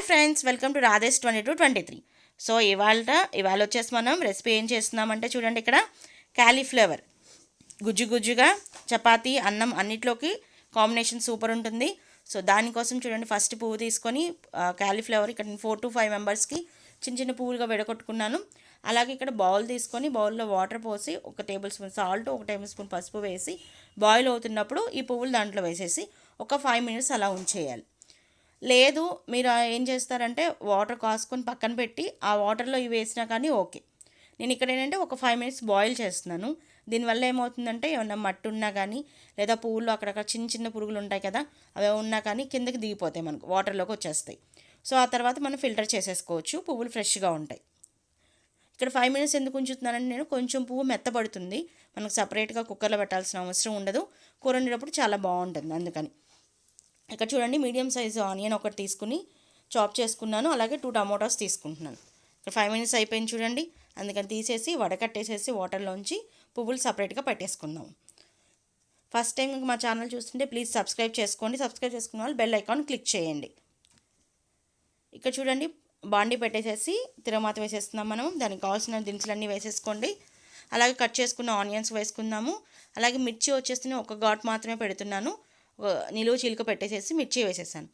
Hi friends welcome to Radhesh twenty two twenty three. So ఇవాళ ఇవాళ వచ్చేసి మనం రెసిపీ ఏం చేస్తున్నామంటే చూడండి ఇక్కడ క్యాలీఫ్లవర్. గుజ్జు గుజ్జుగా చపాతీ అన్నం అన్నిట్లోకి కాంబినేషన్ సూపర్ ఉంటుంది. సో దానికోసం చూడండి ఫస్ట్ పువ్వు తీసుకొని క్యాలీఫ్లవర్ ఇక్కడ ఫోర్ టు ఫైవ్ మెంబర్స్కి చిన్న చిన్న పువ్వులుగా విడగొట్టుకున్నాను. అలాగే ఇక్కడ బౌల్ తీసుకొని బౌల్లో వాటర్ పోసి ఒక టేబుల్ స్పూన్ సాల్ట్ ఒక టేబుల్ స్పూన్ పసుపు వేసి బాయిల్ అవుతున్నప్పుడు ఈ పువ్వులు దాంట్లో వేసేసి ఒక ఫైవ్ మినిట్స్ అలా ఉంచేయాలి. లేదు మీరు ఏం చేస్తారంటే వాటర్ కాసుకొని పక్కన పెట్టి ఆ వాటర్లో ఇవి వేసినా కానీ ఓకే. నేను ఇక్కడ ఏంటంటే ఒక ఫైవ్ మినిట్స్ బాయిల్ చేస్తున్నాను. దీనివల్ల ఏమవుతుందంటే ఏమన్నా మట్టి ఉన్నా కానీ లేదా పువ్వులు అక్కడక్కడ చిన్న చిన్న పురుగులు ఉంటాయి కదా అవి ఉన్నా కానీ కిందకి దిగిపోతాయి మనకు వాటర్లోకి వచ్చేస్తాయి. సో ఆ తర్వాత మనం ఫిల్టర్ చేసేసుకోవచ్చు పువ్వులు ఫ్రెష్గా ఉంటాయి. ఇక్కడ ఫైవ్ మినిట్స్ ఎందుకు ఉంచుతున్నానంటే నేను కొంచెం పువ్వు మెత్తబడుతుంది. మనకు సపరేట్గా కుక్కర్లో పెట్టాల్సిన అవసరం ఉండదు. కూర వండేటప్పుడు చాలా బాగుంటుంది అందుకని. ఇక్కడ చూడండి మీడియం సైజు ఆనియన్ ఒకటి తీసుకుని చాప్ చేసుకున్నాను. అలాగే టూ టమాటోస్ తీసుకుంటున్నాను. ఇక్కడ ఫైవ్ మినిట్స్ అయిపోయింది చూడండి. అందుకని తీసేసి వడకట్టేసేసి వాటర్లోంచి పువ్వులు సపరేట్గా పెట్టేసుకుందాం. ఫస్ట్ టైం మా ఛానల్ చూస్తుంటే ప్లీజ్ సబ్స్క్రైబ్ చేసుకోండి. సబ్స్క్రైబ్ చేసుకున్న వాళ్ళు బెల్ ఐకాన్ క్లిక్ చేయండి. ఇక్కడ చూడండి బాండి పెట్టేసేసి తిరమాత వేసేస్తున్నాం మనం. దానికి కావాల్సిన దినుసులన్నీ వేసేసుకోండి. అలాగే కట్ చేసుకున్న ఆనియన్స్ వేసుకుందాము. అలాగే మిర్చి వచ్చేసి ఒక ఘాట్ మాత్రమే పెడుతున్నాను. నిలువ చీలిక పెట్టేసేసి మిర్చి వేసేసాను.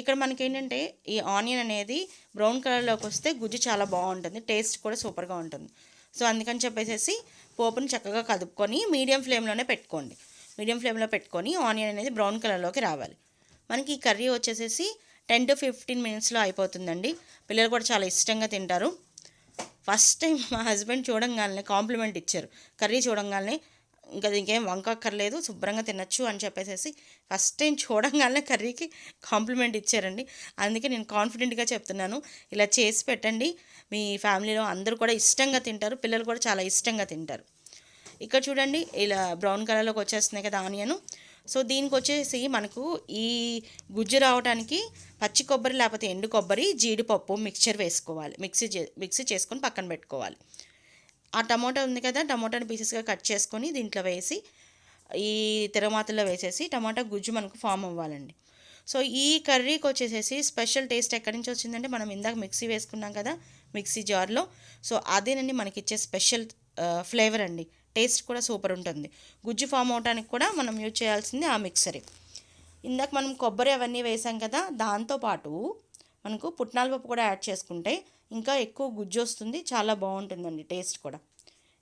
ఇక్కడ మనకి ఏంటంటే ఈ ఆనియన్ అనేది బ్రౌన్ కలర్లోకి వస్తే గుజ్జు చాలా బాగుంటుంది టేస్ట్ కూడా సూపర్గా ఉంటుంది. సో అందుకని చెప్పేసి పోపుని చక్కగా కదుపుకొని మీడియం ఫ్లేమ్లోనే పెట్టుకోండి. మీడియం ఫ్లేమ్లో పెట్టుకొని ఆనియన్ అనేది బ్రౌన్ కలర్లోకి రావాలి. మనకి ఈ కర్రీ వచ్చేసేసి టెన్ టు ఫిఫ్టీన్ మినిట్స్లో అయిపోతుందండి. పిల్లలు కూడా చాలా ఇష్టంగా తింటారు. ఫస్ట్ టైం మా హస్బెండ్ చూడంగానే కాంప్లిమెంట్ ఇచ్చారు. కర్రీ చూడంగానే ఇంకా ఇంకేం వంకక్కర్లేదు శుభ్రంగా తినచ్చు అని చెప్పేసి ఫస్ట్ టైం చూడంగానే కర్రీకి కాంప్లిమెంట్ ఇచ్చారండి. అందుకే నేను కాన్ఫిడెంట్గా చెప్తున్నాను. ఇలా చేసి పెట్టండి. మీ ఫ్యామిలీలో అందరూ కూడా ఇష్టంగా తింటారు పిల్లలు కూడా చాలా ఇష్టంగా తింటారు. ఇక్కడ చూడండి ఇలా బ్రౌన్ కలర్లోకి వచ్చేస్తున్నాయి కదా ఆనియన్. సో దీనికి వచ్చేసి మనకు ఈ గుజ్జు రావడానికి పచ్చి కొబ్బరి లేకపోతే ఎండు కొబ్బరి జీడిపప్పు మిక్చర్ వేసుకోవాలి. మిక్సీ మిక్సీ చేసుకొని పక్కన పెట్టుకోవాలి. ఆ టమాటా ఉంది కదా టమాటాని పీసెస్గా కట్ చేసుకొని దీంట్లో వేసి ఈ తిరమాతలో వేసేసి టమాటా గుజ్జు మనకు ఫామ్ అవ్వాలండి. సో ఈ కర్రీకి వచ్చేసేసి స్పెషల్ టేస్ట్ ఎక్కడి నుంచి వచ్చిందంటే మనం ఇందాక మిక్సీ వేసుకున్నాం కదా మిక్సీ జార్లో. సో అదేనండి మనకి ఇచ్చే స్పెషల్ ఫ్లేవర్ అండి. టేస్ట్ కూడా సూపర్ ఉంటుంది. గుజ్జు ఫామ్ అవడానికి కూడా మనం యూజ్ చేయాల్సింది ఆ మిక్సరే. ఇందాక మనం కొబ్బరి అవన్నీ వేసాం కదా దాంతోపాటు మనకు పుట్నాల పప్పు కూడా యాడ్ చేసుకుంటే ఇంకా ఎక్కువ గుజ్జు వస్తుంది చాలా బాగుంటుందండి టేస్ట్ కూడా.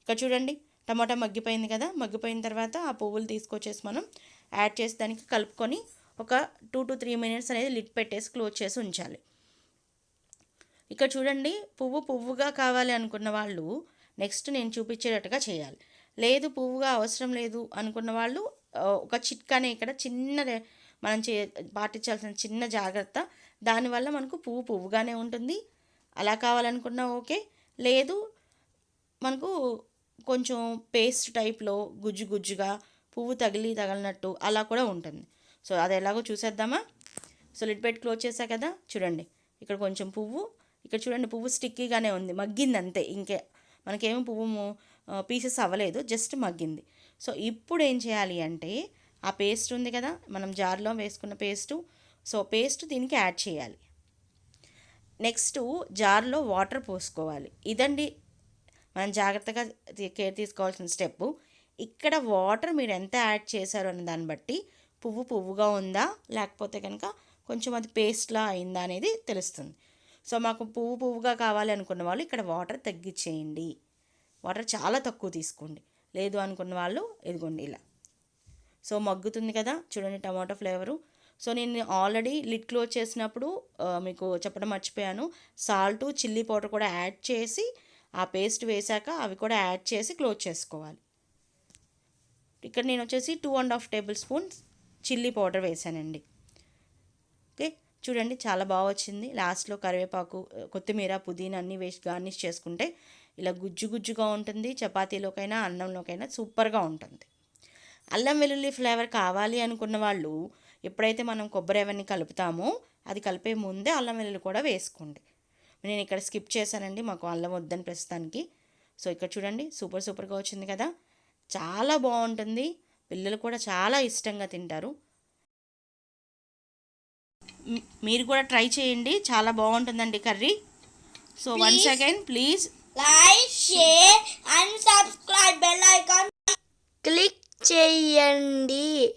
ఇక్కడ చూడండి టమాటా మగ్గిపోయింది కదా మగ్గిపోయిన తర్వాత ఆ పువ్వులు తీసుకొచ్చేసి మనం యాడ్ చేసి దానికి కలుపుకొని ఒక టూ టు త్రీ మినిట్స్ అనేది లిట్ పెట్టేసి క్లోజ్ చేసి ఉంచాలి. ఇక్కడ చూడండి పువ్వు పువ్వుగా కావాలి అనుకున్న వాళ్ళు నెక్స్ట్ నేను చూపించేటట్టుగా చేయాలి. లేదు పువ్వుగా అవసరం లేదు అనుకున్న వాళ్ళు ఒక చిట్కానే ఇక్కడ చిన్న మనం చే పాటించాల్సిన చిన్న జాగ్రత్త దానివల్ల మనకు పువ్వు పువ్వుగానే ఉంటుంది అలా కావాలనుకున్నా ఓకే. లేదు మనకు కొంచెం పేస్ట్ టైప్లో గుజ్జు గుజ్జుగా పువ్వు తగిలి తగలినట్టు అలా కూడా ఉంటుంది. సో అది ఎలాగో చూసేద్దామా? సో లిడ్ పెట్టి క్లోజ్ చేసా కదా? చూడండి. ఇక్కడ కొంచెం పువ్వు ఇక్కడ చూడండి పువ్వు స్టిక్కీగానే ఉంది. మగ్గింది అంతే ఇంకే మనకేమో పువ్వు పీసెస్ అవ్వలేదు జస్ట్ మగ్గింది. సో ఇప్పుడు ఏం చేయాలి అంటే ఆ పేస్ట్ ఉంది కదా? మనం జార్లో వేసుకున్న పేస్టు. సో పేస్ట్ దీనికి యాడ్ చేయాలి. నెక్స్ట్ జార్లో వాటర్ పోసుకోవాలి. ఇదండి మనం జాగ్రత్తగా కేర్ తీసుకోవాల్సిన స్టెప్ ఇక్కడ వాటర్ మీరు ఎంత యాడ్ చేశారు అన్న దాన్ని బట్టి పువ్వు పువ్వుగా ఉందా లేకపోతే కనుక కొంచెం అది పేస్ట్లా అయిందా అనేది తెలుస్తుంది. సో మాకు పువ్వు పువ్వుగా కావాలి అనుకున్న వాళ్ళు ఇక్కడ వాటర్ తగ్గించేయండి వాటర్ చాలా తక్కువ తీసుకోండి. లేదు అనుకున్న వాళ్ళు ఇదిగోండి ఇలా. సో మగ్గుతుంది కదా. చూడండి టమాటో ఫ్లేవరు. సో నేను ఆల్రెడీ లిడ్ క్లోజ్ చేసినప్పుడు మీకు చెప్పడం మర్చిపోయాను. సాల్ట్ చిల్లీ పౌడర్ కూడా యాడ్ చేసి ఆ పేస్ట్ వేశాక అవి కూడా యాడ్ చేసి క్లోజ్ చేసుకోవాలి. ఇక్కడ నేను వచ్చేసి two and half tablespoons chilli powder వేసానండి ఓకే? చూడండి చాలా బాగా వచ్చింది. లాస్ట్లో కరివేపాకు కొత్తిమీర పుదీనా అన్నీ వేసి గార్నిష్ చేసుకుంటే ఇలా గుజ్జు గుజ్జుగా ఉంటుంది. చపాతీలోకైనా అన్నంలోకైనా సూపర్గా ఉంటుంది. అల్లం వెల్లుల్లి ఫ్లేవర్ కావాలి అనుకున్న వాళ్ళు ఎప్పుడైతే మనం కొబ్బరి అవన్నీ కలుపుతామో అది కలిపే ముందే అల్లం వెల్లుల్లి కూడా వేసుకోండి. నేను ఇక్కడ స్కిప్ చేశానండి మాకు అల్లం వద్దని ప్రస్తుతానికి. సో ఇక్కడ చూడండి సూపర్ సూపర్గా వచ్చింది కదా. చాలా బాగుంటుంది. పిల్లలు కూడా చాలా ఇష్టంగా తింటారు. మీరు కూడా ట్రై చేయండి చాలా బాగుంటుందండి curry. So once Please. Again please. Like share and subscribe bell icon click చేయండి.